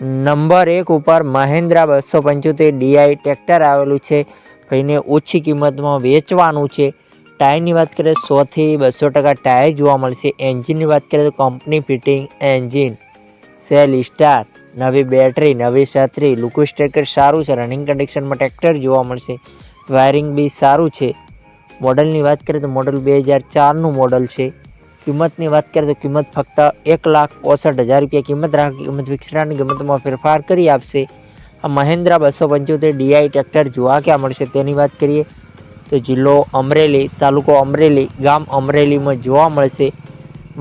Number એક ઉપર મહેન્દ્રા બસો પંચોતેર ડીઆઈ ટ્રેક્ટર આવેલું છે. ભાઈને ઓછી કિંમતમાં વેચવાનું છે. ટાયરની વાત કરીએ સોથી બસો ટકા ટાયર જોવા મળશે. એન્જિનની વાત કરીએ તો company fitting engine, self start, નવી બેટરી, નવી છત્રી લુકુસ ટ્રેક્ટર સારું છે. રનિંગ કન્ડિશનમાં ટ્રેક્ટર જોવા મળશે. વાયરિંગ બી સારું છે. મોડલની વાત કરીએ તો મોડલ બે હજાર ચારનું મોડલ છે. કિંમતની વાત કરીએ તો કિંમત ફક્ત એક લાખ ઓસઠ હજાર રૂપિયા કિંમત રાખી, કિંમત ફિક્સરાની કિંમતમાં ફેરફાર કરી આપશે. આ મહેન્દ્રા બસો પંચોતેર ડીઆઈ ટ્રેક્ટર જોવા ક્યાં મળશે તેની વાત કરીએ તો જિલ્લો અમરેલી, તાલુકો અમરેલી, ગામ અમરેલીમાં જોવા મળશે.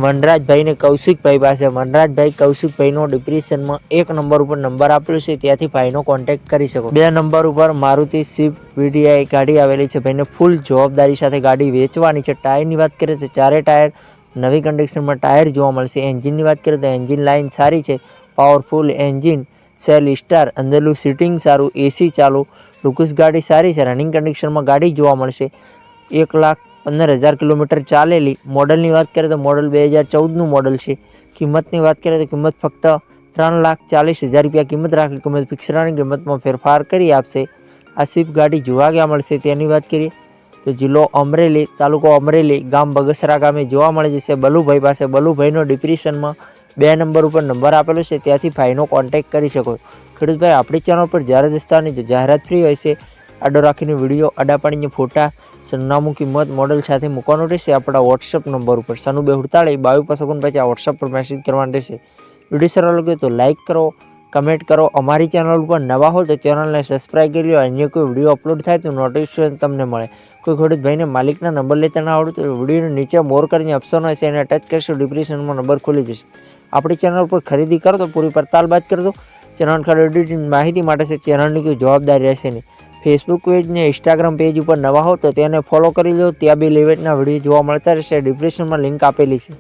વનરાજભાઈને કૌશિકભાઈ પાસે, વનરાજભાઈ કૌશિકભાઈનો ડિપ્રેશનમાં એક નંબર ઉપર નંબર આપેલો છે, ત્યાંથી ભાઈનો કોન્ટેક્ટ કરી શકો. બે નંબર ઉપર મારુતિ સ્વિફ્ટ વીડીઆઈ ગાડી આવેલી છે, ભાઈને ફૂલ જવાબદારી સાથે ગાડી વેચવાની છે. ટાયરની વાત કરીએ તો ચારે ટાયર નવી કન્ડિશનમાં ટાયર જોવા મળશે. એન્જિનની વાત કરીએ તો એન્જિન લાઇન સારી છે. પાવરફુલ એન્જિન સેલ સ્ટાર અંદરનું સીટિંગ સારું એસી ચાલુ. લુકસ ગાડી સારી છે. રનિંગ કન્ડિશનમાં ગાડી જોવા મળશે. એક લાખ પંદર હજાર કિલોમીટર ચાલેલી. મોડલની વાત કરીએ તો મોડલ બે હજાર ચૌદનું મોડલ છે. કિંમતની વાત કરીએ તો કિંમત ફક્ત ત્રણ લાખ ચાલીસ હજાર રૂપિયા કિંમત રાખી કિંમત ફિક્સરાની કિંમતમાં ફેરફાર કરી આપશે. આ સ્વિફ્ટ ગાડી જોવા ક્યાં મળશે. તેની વાત કરીએ તો જિલ્લો અમરેલી, તાલુકો અમરેલી, ગામ બગસરા ગામે જોવા મળે જશે બલુભાઈ પાસે બલુભાઈનો ડિપ્રેશનમાં બે નંબર ઉપર નંબર આપેલો છે. ત્યાંથી ભાઈનો કોન્ટેક્ટ કરી શકો. ખેડૂતભાઈ, આપણી ચેનલ પર જ્યારે દસ્તાની જાહેરાત ફ્રી હોય છે. આડો રાખીને વીડિયો આડાપાડીને ફોટા, સરનામું કિંમત મોડલ સાથે મૂકવાનું રહેશે. આપણા વોટ્સઅપ નંબર ઉપર સનુ બે હુડતાળી બાવી પાસે પછી આ વોટ્સઅપ પર મેસેજ કરવાનું રહેશે. વીડિયો સારો લાગ્યો તો લાઇક કરો. કમેન્ટ કરો. અમારી ચેનલ ઉપર નવા હો તો ચેનલને સબસ્ક્રાઈબ કરી લો. અન્ય કોઈ વીડિયો અપલોડ થાય તો નોટિફિકેશન તમને મળે. કોઈ ખેડૂત ભાઈને માલિકના નંબર લેતા ના આવડતું તો વિડીયોની નીચે મોર કરીને ઓપ્શન હશે એને ટચ કરશો. ડિપ્રેશનમાં નંબર ખોલી જશે. આપણી ચેનલ પર ખરીદી કરો તો પૂરી પડતાલ બાદ કરી દો. ચેનલ ખરીદી માહિતી માટે છે. ચેનલની કોઈ જવાબદારી રહેશે નહીં. ફેસબુક પેજ ને ઇન્સ્ટાગ્રામ પેજ ઉપર નવા હો તો તેને ફોલો કરી લો. ત્યાં બી લેવેટના વીડિયો જોવા મળતા રહેશે. ડિપ્રેશનમાં લિંક આપેલી છે.